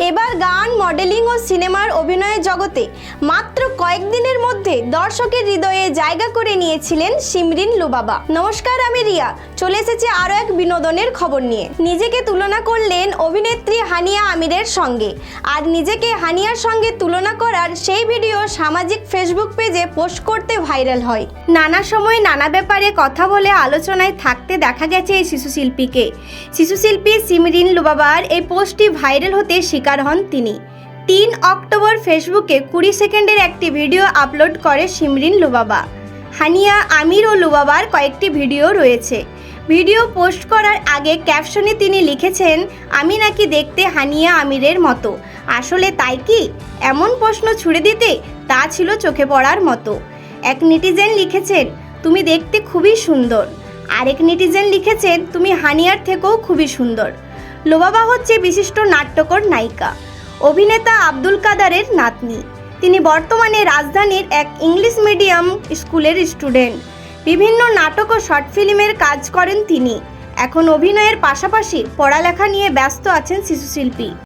এবার গান মডেলিং ও সিনেমার অভিনয়ের জগতে মাত্র কয়েকদিনের মধ্যে দর্শকের হৃদয়ে জায়গা করে নিয়েছিলেন সিমরিন লুবাবা। নমস্কার, আমি রিয়া। চলে এসেছি আরও এক বিনোদনের খবর নিয়ে। নিজেকে তুলনা করলেন অভিনেত্রী হানিয়া আমিরের সঙ্গে। আর নিজেকে হানিয়ার সঙ্গে তুলনা করার সেই ভিডিও সামাজিক ফেসবুক পেজে পোস্ট করতে ভাইরাল হয়। নানা সময় নানা ব্যাপারে কথা বলে আলোচনায় থাকতে দেখা গেছে এই শিশুশিল্পীকে। শিশুশিল্পী সিমরিন লুবাবার এই পোস্টটি ভাইরাল হতে শিকার হন তিনি। তিন অক্টোবর ফেসবুকে কুড়ি সেকেন্ডের একটি ভিডিও আপলোড করে সিমরিন লুবাবা। হানিয়া, আমির ও লুবাবার কয়েকটি ভিডিও রয়েছে। ভিডিও পোস্ট করার আগে ক্যাপশনে তিনি লিখেছেন, আমি নাকি দেখতে হানিয়া, আমিরের মতো। আসলে তাই কি? এমন প্রশ্ন ছুড়ে দিতে তা ছিল চোখে পড়ার মতো। এক নেটিজেন লিখেছেন, তুমি দেখতে খুবই সুন্দর। আরেক নেটিজেন লিখেছেন, তুমি হানিয়ার থেকেও খুবই সুন্দর। লোবাবা হচ্ছে বিশিষ্ট নাট্যকর নায়িকা। অভিনেতা আব্দুল কাদারের নাতনি। তিনি বর্তমানে রাজধানীর এক ইংলিশ মিডিয়াম স্কুলের স্টুডেন্ট। বিভিন্ন নাটক ও শর্ট ফিল্মের কাজ করেন তিনি। এখন অভিনয়ের পাশাপাশি পড়ালেখা নিয়ে ব্যস্ত আছেন শিশুশিল্পী।